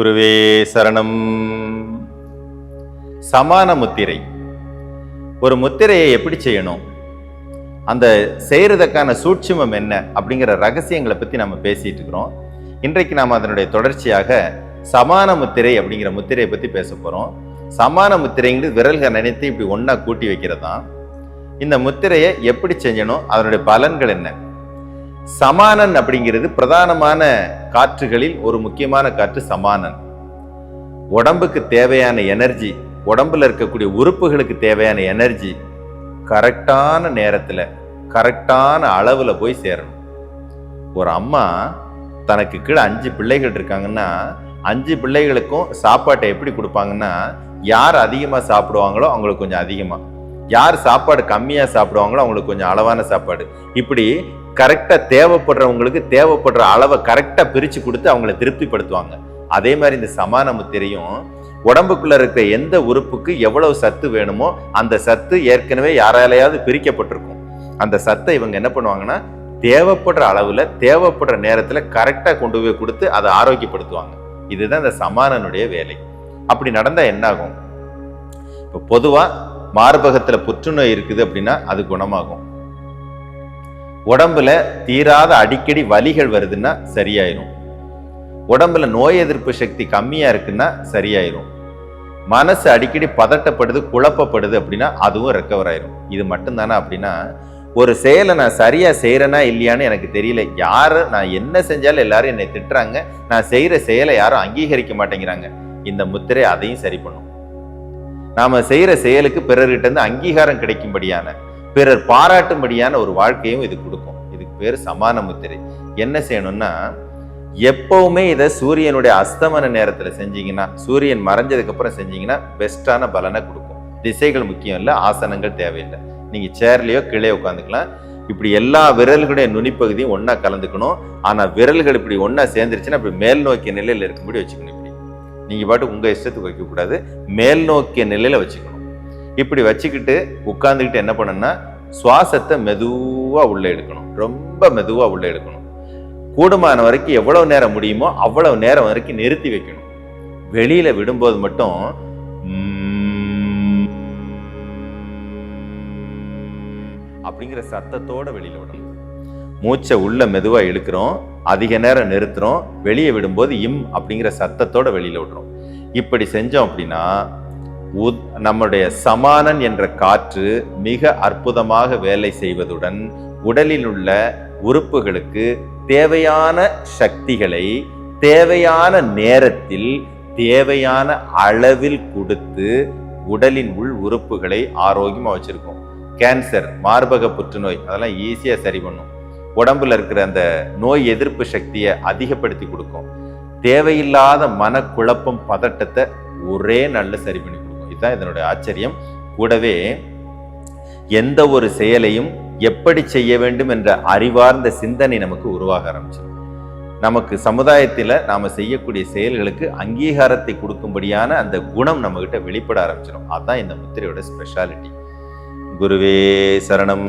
குருவே சரணம். சமான முத்திரை. ஒரு முத்திரையை எப்படி செய்யணும்? அந்த செய்கிறதுக்கான சூட்சுமம் என்ன? அப்படிங்கிற ரகசியங்களை பற்றி நம்ம பேசிகிட்டு இருக்கிறோம். இன்றைக்கு நாம் அதனுடைய தொடர்ச்சியாக சமான முத்திரை அப்படிங்கிற முத்திரையை பற்றி பேச போகிறோம் சமான முத்திரைங்கிறது விரல்கள் நினைத்து இப்படி ஒன்றா கூட்டி வைக்கிறது தான் இந்த முத்திரையை எப்படி செஞ்சணும்? அதனுடைய பலன்கள் என்ன? சமானன் அப்படிங்கிறது பிரதானமான காற்றுகளில் ஒரு முக்கியமான காற்று சமானன். உடம்புக்கு தேவையான எனர்ஜி உடம்புல இருக்கக்கூடிய உறுப்புகளுக்கு தேவையான எனர்ஜி கரெக்டான நேரத்தில் கரெக்டான அளவில் போய் சேரணும். ஒரு அம்மா தனக்கு கீழே அஞ்சு பிள்ளைகள் இருக்காங்கன்னா அஞ்சு பிள்ளைகளுக்கும் சாப்பாட்டை எப்படி கொடுப்பாங்கன்னா யார் அதிகமாக சாப்பிடுவாங்களோ அவங்களுக்கு கொஞ்சம் அதிகமாக யார் சாப்பாடு கம்மியாக சாப்பிடுவாங்களோ அவங்களுக்கு கொஞ்சம் அளவான சாப்பாடு. இப்படி கரெக்டாக தேவைப்படுறவங்களுக்கு தேவைப்படுற அளவை கரெக்டாக பிரித்து கொடுத்து அவங்கள திருப்திப்படுத்துவாங்க. அதே மாதிரி இந்த சமான முத்திரையும் உடம்புக்குள்ள இருக்கிற எந்த உறுப்புக்கு எவ்வளவு சத்து வேணுமோ அந்த சத்து ஏற்கனவே யாராலையாவது பிரிக்கப்பட்டிருக்கும். அந்த சத்தை இவங்க என்ன பண்ணுவாங்கன்னா தேவைப்படுற அளவில் தேவைப்படுற நேரத்தில் கரெக்டாக கொண்டு போய் கொடுத்து அதை ஆரோக்கியப்படுத்துவாங்க. இதுதான் இந்த சமானனுடைய வேலை. அப்படி நடந்தால் என்ன ஆகும் இப்போ பொதுவாக மார்பகத்தில் புற்றுநோய் இருக்குது அப்படின்னா அது குணமாகும். உடம்புல தீராத அடிக்கடி வலிகள் வருதுன்னா சரியாயிரும். உடம்புல நோய் எதிர்ப்பு சக்தி கம்மியா இருக்குன்னா சரியாயிரும். மனசு அடிக்கடி பதட்டப்படுது குழப்பப்படுது அப்படின்னா அதுவும் ரெக்கவர் ஆயிரும். இது மட்டும்தானா அப்படின்னா ஒரு செயலை நான் சரியா செய்யறேனா இல்லையான்னு எனக்கு தெரியல. யாரு நான் என்ன செஞ்சாலும் எல்லாரும் என்னை திட்டுறாங்க. நான் செய்யற செயலை யாரும் அங்கீகரிக்க மாட்டேங்கிறாங்க. இந்த முத்திரை அதையும் சரி பண்ணும். நாம செய்யற செயலுக்கு பிறர்கிட்ட இருந்து அங்கீகாரம் கிடைக்கும்படியான பிறர் பாராட்டும்படியான ஒரு வாழ்க்கையும் இது கொடுக்கும். இதுக்கு பேர் சமான முத்திரை. என்ன செய்யணும்னா எப்பவுமே இதை சூரியனுடைய அஸ்தமன நேரத்தில் செஞ்சீங்கன்னா சூரியன் மறைஞ்சதுக்கு அப்புறம் செஞ்சீங்கன்னா பெஸ்டான பலனை கொடுக்கும். திசைகள் முக்கியம் இல்லை ஆசனங்கள் தேவையில்லை. நீங்கள் சேர்லேயோ கீழே உட்காந்துக்கலாம் இப்படி எல்லா விரல்களுடைய நுனிப்பகுதியும் ஒன்றா கலந்துக்கணும். ஆனால் விரல்கள் இப்படி ஒன்றா சேர்ந்துருச்சுன்னா இப்படி மேல் நோக்கிய நிலையில் இருக்கும்படி வச்சுக்கணும் இப்படி. நீங்கள் பாட்டு உங்கள் இஷ்டத்துக்கு வைக்கக்கூடாது. மேல் நோக்கிய நிலையில் வச்சுக்கணும். இப்படி வச்சுக்கிட்டு உட்காந்துக்கிட்டு என்ன பண்ணணும்னா சுவாசத்தை மெதுவாக உள்ளே எடுக்கணும். ரொம்ப மெதுவாக உள்ளே எடுக்கணும். கூடுமான வரைக்கும் எவ்வளவு நேரம் முடியுமோ அவ்வளவு நேரம் வரைக்கும் நிறுத்தி வைக்கணும். வெளியில விடும்போது மட்டும் அப்படிங்கிற சத்தத்தோட வெளியில விடணும். மூச்சை உள்ள மெதுவா இழுக்கிறோம் அதிக நேரம் நிறுத்துறோம் வெளியே விடும்போது இம் அப்படிங்கிற சத்தத்தோட வெளியில விடுறோம். இப்படி செஞ்சோம் அப்படின்னா நம்முடைய சமானன் என்ற காற்று மிக அற்புதமாக வேலை செய்வதுடன் உடலில் உள்ள உறுப்புகளுக்கு தேவையான சக்திகளை தேவையான நேரத்தில் தேவையான அளவில் கொடுத்து உடலின் உள் உறுப்புகளை ஆரோக்கியமாக வச்சுருக்கோம். கேன்சர் மார்பக புற்றுநோய் அதெல்லாம் ஈஸியாக சரி பண்ணும். உடம்புல இருக்கிற அந்த நோய் எதிர்ப்பு சக்தியை அதிகப்படுத்தி கொடுக்கும். தேவையில்லாத மனக்குழப்பம் பதட்டத்தை ஒரே நல்ல சரி பண்ணி தான் இதுதான் இதனுடைய ஆச்சரியம். கூடவே எந்த ஒரு செயலையும் எப்படி செய்ய வேண்டும் என்ற அறிவார்ந்த சிந்தனை நமக்கு உருவாக ஆரம்பிச்சிடும். நமக்கு சமுதாயத்தில் நாம் செய்யக்கூடிய செயல்களுக்கு அங்கீகாரத்தை கொடுக்கும்படியான அந்த குணம் நம்மகிட்ட வெளிப்பட ஆரம்பிச்சிடும். அதுதான் இந்த முத்திரையோட ஸ்பெஷாலிட்டி குருவே சரணம்.